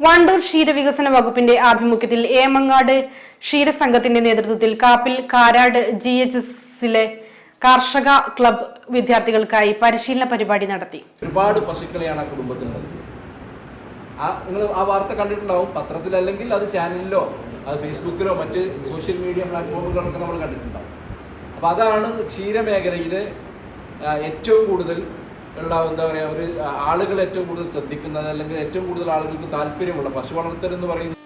വണ്ടൂർ ക്ഷീരവികസന വകുപ്പിന്റെ ആഭിമുഖ്യത്തിൽ ഏമങ്ങാട് ക്ഷീരസംഘത്തിന്റെ നേതൃത്വത്തിൽ കാപ്പിൽ കാരാട് ജി എച്ച് എസിലെ കാർഷക ക്ലബ് വിദ്യാർത്ഥികൾക്കായി പരിശീലന പരിപാടി നടത്തി. ഒരുപാട് പശുക്കളെയാണ് ആ കുടുംബത്തിനുള്ളത് ആ നിങ്ങൾ ആ വാർത്ത കണ്ടിട്ടുണ്ടാവും. പത്രത്തിലല്ലെങ്കിൽ അത് ചാനലിലോ അത് ഫേസ്ബുക്കിലോ മറ്റ് സോഷ്യൽ മീഡിയ പ്ലാറ്റ്ഫോമുകളൊക്കെ നമ്മൾ കണ്ടിട്ടുണ്ടാവും. അപ്പോൾ അതാണ് ക്ഷീരമേഖലയിൽ ഏറ്റവും കൂടുതൽ ഉള്ള എന്താ പറയുക ഒരു ആളുകൾ ഏറ്റവും കൂടുതൽ ശ്രദ്ധിക്കുന്നത് അല്ലെങ്കിൽ ഏറ്റവും കൂടുതൽ ആളുകൾക്ക് താല്പര്യമുള്ള പശു വളർത്തൽ എന്ന് പറയുന്നത്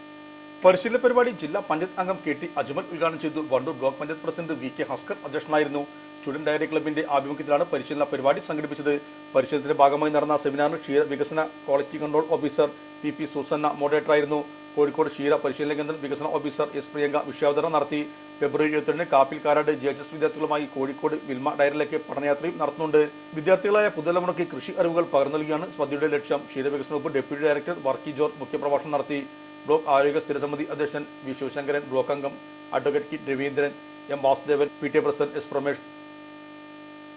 പരിശീലന പരിപാടി ജില്ലാ പഞ്ചായത്ത് അംഗം കെ ടി അജ്മൽ ഉദ്ഘാടനം ചെയ്തു. Wandoor block panchayat president V K Haskar അധ്യക്ഷനായിരുന്നു. സ്റ്റുഡന്റ് ഡയറി ക്ലബിന്റെ ആഭിമുഖ്യത്തിലാണ് പരിശീലന പരിപാടി സംഘടിപ്പിച്ചത്. പരിശീലനത്തിന്റെ ഭാഗമായി നടന്ന സെമിനാറിൽ ക്ഷീര വികസന quality control officer P P Susanna മോഡറേറ്ററായിരുന്നു Kozhikode ക്ഷീര പരിശീലന കേന്ദ്രം വികസന ഓഫീസർ എസ് പ്രിയങ്ക വിഷയാവതരണം നടത്തി. ഫെബ്രുവരി ഇരുപത്തിരണ്ടിന് Kappil Karad G H S വിദ്യാർത്ഥികളുമായി കോഴിക്കോട് വിൽമ ഡയറിലേക്ക് പഠനയാത്രയും നടത്തുന്നുണ്ട്. വിദ്യാർത്ഥികളായ പുതുതലമുറയ്ക്ക് കൃഷി അറിവുകൾ പകർന്നു നൽകിയാണ് പദ്ധതിയുടെ ലക്ഷ്യം. ക്ഷീരവികസന വകുപ്പ് ഡെപ്യൂട്ടി ഡയറക്ടർ വർക്കി ജോർജ് മുഖ്യപ്രഭാഷണം നടത്തി. ബ്ലോക്ക് ആരോഗ്യ സ്ഥിരസമിതി അധ്യക്ഷൻ വി ശിവശങ്കരൻ ബ്ലോക്ക് അംഗം അഡ്വക്കേറ്റ് കി Raveendran M Vasudevan P T president S Pramesh